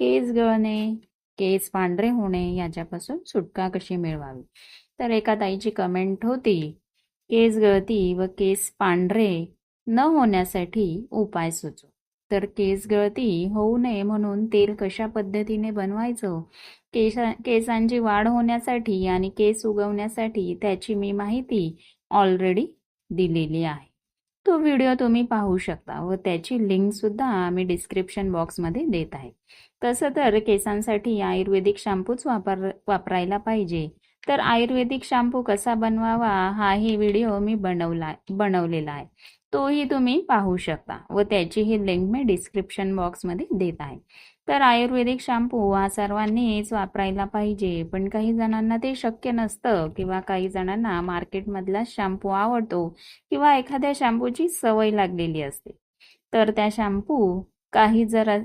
केस गळणे केस पांढरे होणे याच्यापासून सुटका कशी मिळवावी? तर एका ताईची कमेंट होती केस गळती व केस पांढरे न होण्यासाठी उपाय सुचो तर केस गळती होऊ नये म्हणून तेल कशा पद्धतीने बनवायचं? केसा केसांची वाढ होण्यासाठी आणि केस उगवण्यासाठी त्याची मी माहिती ऑलरेडी दिलेली आहे. तो व्हिडिओ तुम्ही पाहू शकता व त्याची लिंक सुद्धा डिस्क्रिप्शन बॉक्समध्ये देत आहे. तसं तर केसांसाठी आयुर्वेदिक शॅम्पूच वापर वापरायला पाहिजे. तर आयुर्वेदिक शॅम्पू कसा बनवावा हाही व्हिडिओ मी बनवला बनवलेला आहे. तोही तुम्ही पाहू शकता व त्याचीही लिंक मी डिस्क्रिप्शन बॉक्समध्ये देत आहे. तर आयुर्वेदिक शॅम्पू हा सर्वांनीच वापरायला पाहिजे पण काही जणांना ते शक्य नसतं किंवा काही जणांना मार्केटमधला शॅम्पू आवडतो किंवा एखाद्या शॅम्पूची सवय लागलेली असते. तर त्या शॅम्पू काही जर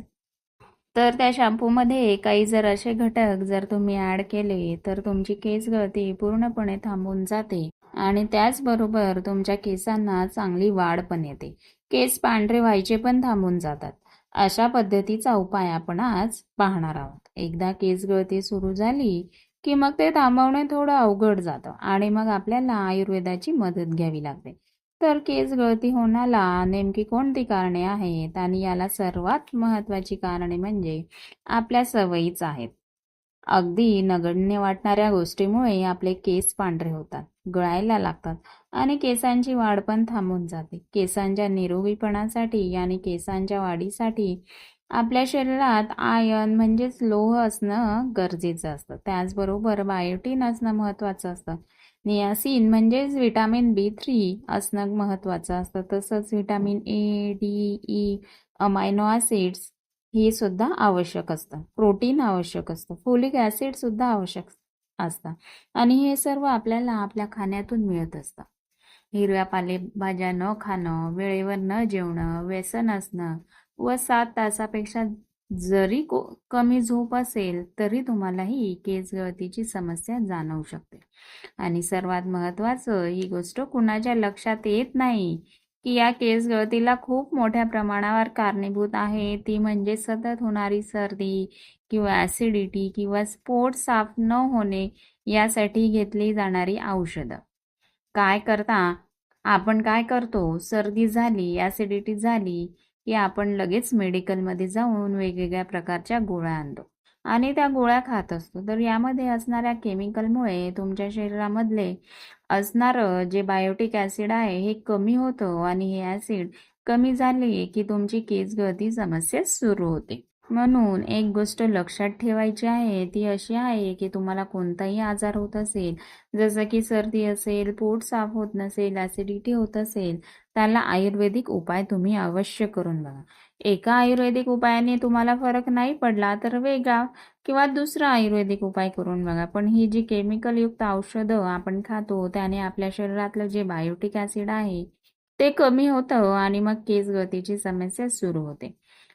तर त्या शॅम्पूमध्ये काही जर असे घटक जर तुम्ही ॲड केले तर तुमची केस गळती पूर्णपणे थांबून जाते. आणि त्याचबरोबर तुमच्या केसांना चांगली वाढ पण येते. केस पांढरे व्हायचे पण थांबून जातात. अशा पद्धतीचा उपाय आपण आज पाहणार आहोत. एकदा केस गळती सुरू झाली की मग ते थांबवणे थोडं अवघड जातं आणि मग आपल्याला आयुर्वेदाची मदत घ्यावी लागते. तर केस गळती होण्याला नेमकी कोणती कारणे आहेत आणि याला सर्वात महत्वाची कारणे म्हणजे आपल्या सवयीच आहेत. अगदी नगण्य वाटणाऱ्या गोष्टीमुळे आपले केस पांढरे होतात गळायला लागतात आणि केसांची वाढ पण थांबून जाते. केसांच्या निरोगीपणासाठी आणि केसांच्या वाढीसाठी आपल्या शरीरात आयन म्हणजेच लोह असणं गरजेचं असतं. त्याचबरोबर बायोटीन असणं महत्वाचं असतं. नियासिन म्हणजेच व्हिटॅमिन बी थ्री असणं महत्त्वाचं असतं. तसंच vitamin A D E amino acids हे सुद्धा आवश्यक असतं. प्रोटीन आवश्यक असतं. फोलिक ऍसिड सुद्धा आवश्यक असतं. आणि हे सर्व आपल्याला आपल्या खाण्यातून मिळत असतं. हिरव्या पालेभाज्या न खाणं वेळेवर न जेवणं व्यसन असणं व सात तासापेक्षा जरी को कमी झोप असेल तरी तुम्हाला ही केस गळतीची समस्या जाणवू शकते. आणि सर्वात महत्त्वाचं ही गोष्ट कुणाच्या लक्षात येत नाही की या केस गळतीला खूप मोठ्या प्रमाणावर कारणीभूत आहे. ती म्हणजे सतत होणारी सर्दी किंवा ॲसिडिटी किंवा स्पोर्ट साफ न होणे यासाठी घेतली जाणारी औषधं. काय करता आपण काय करतो? सर्दी झाली ॲसिडिटी झाली की आपण लगेच मेडिकलमध्ये जाऊन वेगवेगळ्या प्रकारच्या गोळ्या आणतो. आणि त्या गोळ्या खात असतो. तर यामध्ये असणाऱ्या केमिकलमुळे तुमच्या शरीरामधले असणारं जे बायोटिक ॲसिड आहे हे कमी होतं आणि हे ॲसिड कमी झाले की तुमची केस गळती समस्या सुरू होते. म्हणून एक गोष्ट लक्षात ठेवायची आहे ती अशी आहे की तुम्हाला कोणताही आजार होत असेल जसं की सर्दी असेल पोट साफ होत नसेल ॲसिडिटी होत असेल त्याला आयुर्वेदिक उपाय तुम्ही अवश्य करून बघा. एका आयुर्वेदिक उपायाने तुम्हाला फरक नाही पडला तर वेगळा किंवा दुसरा आयुर्वेदिक उपाय करून बघा. पण ही जी केमिकलयुक्त औषधं आपण खातो त्याने आपल्या शरीरातलं जे बायोटिक ॲसिड आहे ते कमी होतं आणि मग केस गळतीची समस्या सुरू होते.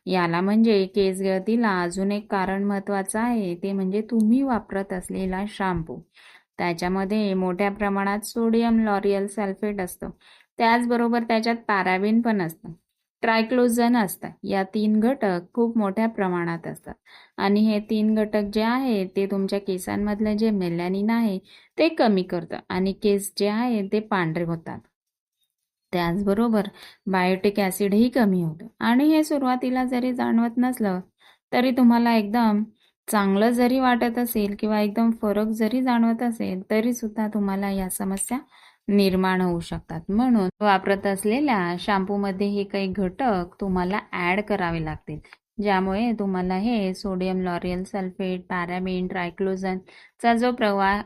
याला म्हणजे केस गळतीला अजून एक कारण महत्वाचं आहे ते म्हणजे तुम्ही वापरत असलेला शॅम्पू त्याच्यामध्ये मोठ्या प्रमाणात सोडियम लॉरियल सल्फेट असतं. त्याचबरोबर त्याच्यात पॅराबिन पण असतं. ट्रायक्लोजन असतात. या तीन घटक खूप मोठ्या प्रमाणात असतात. आणि हे तीन घटक जे आहे ते तुमच्या केसांमधलं जे मेलॅनिन आहे ते कमी करतं आणि केस जे आहे ते पांढरे होतात. त्याचबरोबर बायोटिक ॲसिडही कमी होतं. आणि हे सुरुवातीला जरी जाणवत नसलं तरी तुम्हाला एकदम चांगलं जरी वाटत असेल किंवा एकदम फरक जरी जाणवत असेल तरी सुद्धा तुम्हाला या समस्या निर्माण होऊ शकतात. म्हणून वापरत असलेल्या शॅम्पूमध्ये हे काही घटक तुम्हाला ॲड करावे लागतील. ज्यामुळे तुम्हाला हे सोडियम लॉरियल सल्फेट पॅरामिन ट्रायक्लोजनचा जो प्रवाह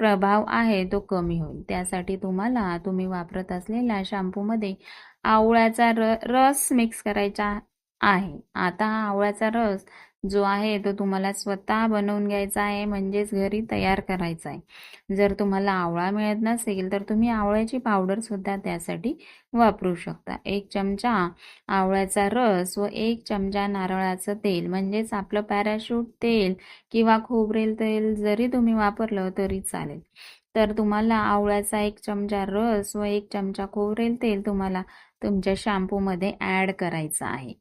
प्रभाव आहे तो कमी होईल. त्यासाठी तुम्हाला तुम्ही वापरत असलेल्या शॅम्पूमध्ये आवळ्याचा र रस मिक्स करायचा आहे. आता हा आवळ्याचा रस जो आहे तो तुम्हाला स्वतः बनवून घ्यायचा आहे म्हणजेच घरी तयार करायचा आहे. जर तुम्हाला आवळा मिळत नसेल तर तुम्ही आवळ्याची पावडर सुद्धा त्यासाठी वापरू शकता. एक चमचा आवळ्याचा रस व एक चमचा नारळाचं तेल म्हणजेच आपलं पॅराशूट तेल किंवा खोबरेल तेल जरी तुम्ही वापरलं तरी चालेल. तर तुम्हाला आवळ्याचा एक चमचा रस व एक चमचा खोबरेल तेल तुम्हाला तुमच्या शॅम्पूमध्ये ॲड करायचं आहे.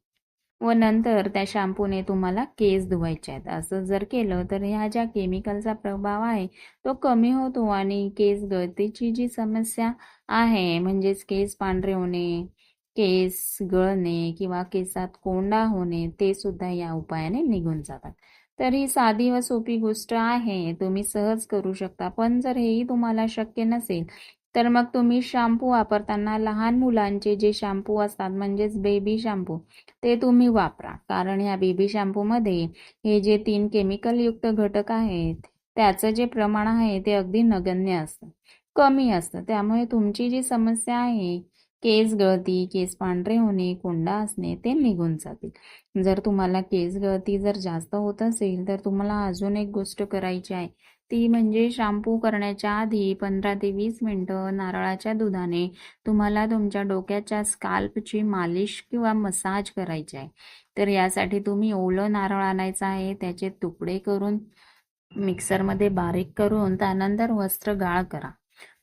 व नंतर त्या शॅम्पूने तुम्हाला केस धुवायचे आहेत. असं जर केलं तर ह्या ज्या केमिकलचा प्रभाव आहे तो कमी होतो आणि केस गळतीची जी समस्या आहे म्हणजेच केस पांढरे होणे केस गळणे किंवा केसात कोंडा होणे ते सुद्धा या उपायाने निघून जातात. तर ही साधी व सोपी गोष्ट आहे तुम्ही सहज करू शकता. पण जर हेही तुम्हाला शक्य नसेल तर मग तुम्ही शॅम्पू वापरताना लहान मुलांचे जे शॅम्पू असतात म्हणजेच बेबी शॅम्पू ते तुम्ही वापरा. कारण ह्या बेबी शॅम्पूमध्ये हे जे तीन केमिकलयुक्त घटक आहेत त्याचं जे प्रमाण आहे ते अगदी नगण्य असतं कमी असतं. त्यामुळे तुमची जी समस्या आहे केस गळती केस पांढरे होणे कोंडा असणे ते निघून जातील. जर तुम्हाला केस गळती जर जास्त होत असेल तर तुम्हाला अजून एक गोष्ट करायची आहे ती म्हणजे शॅम्पू करण्याच्या आधी पंधरा ते वीस मिनटं नारळाच्या दुधाने तुम्हाला तुमच्या डोक्याच्या स्काल्पची मालिश किंवा मसाज करायची आहे. तर यासाठी तुम्ही ओलं नारळ आणायचं आहे त्याचे तुकडे करून मिक्सरमध्ये बारीक करून त्यानंतर वस्त्रगाळ करा.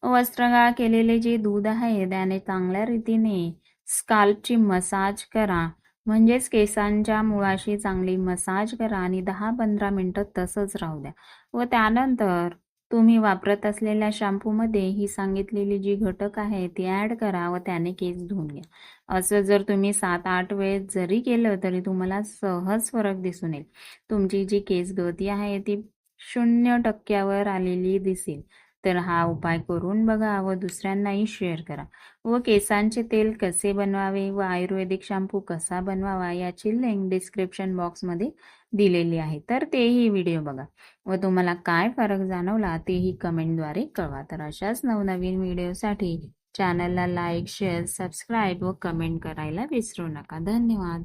वस्त्रगाळ केलेले जे दूध आहे त्याने चांगल्या रीतीने स्काल्पची मसाज करा. म्हणजेच केसांच्या मुळाशी चांगली मसाज करा आणि दहा पंधरा मिनटं तसंच राहू द्या. व त्यानंतर तुम्ही वापरत असलेल्या शॅम्पूमध्ये ही सांगितलेली जी घटक आहे ती ॲड करा व त्याने केस धुवून घ्या. असं जर तुम्ही सात आठ वेळेस जरी केलं तरी तुम्हाला सहज फरक दिसून येईल. तुमची जी केस गळती आहे ती शून्य टक्क्यावर आलेली दिसेल. तर हा उपाय करून बघा व दुसऱ्यांनाही शेअर करा. व केसांचे तेल कसे बनवावे व आयुर्वेदिक शॅम्पू कसा बनवावा याची लिंक डिस्क्रिप्शन बॉक्समध्ये दिलेली आहे. तर तेही व्हिडिओ बघा. व तुम्हाला काय फरक जाणवला तेही कमेंटद्वारे कळवा. तर अशाच नवनवीन व्हिडिओसाठी चॅनलला लाईक शेअर सबस्क्राईब व कमेंट करायला विसरू नका. धन्यवाद.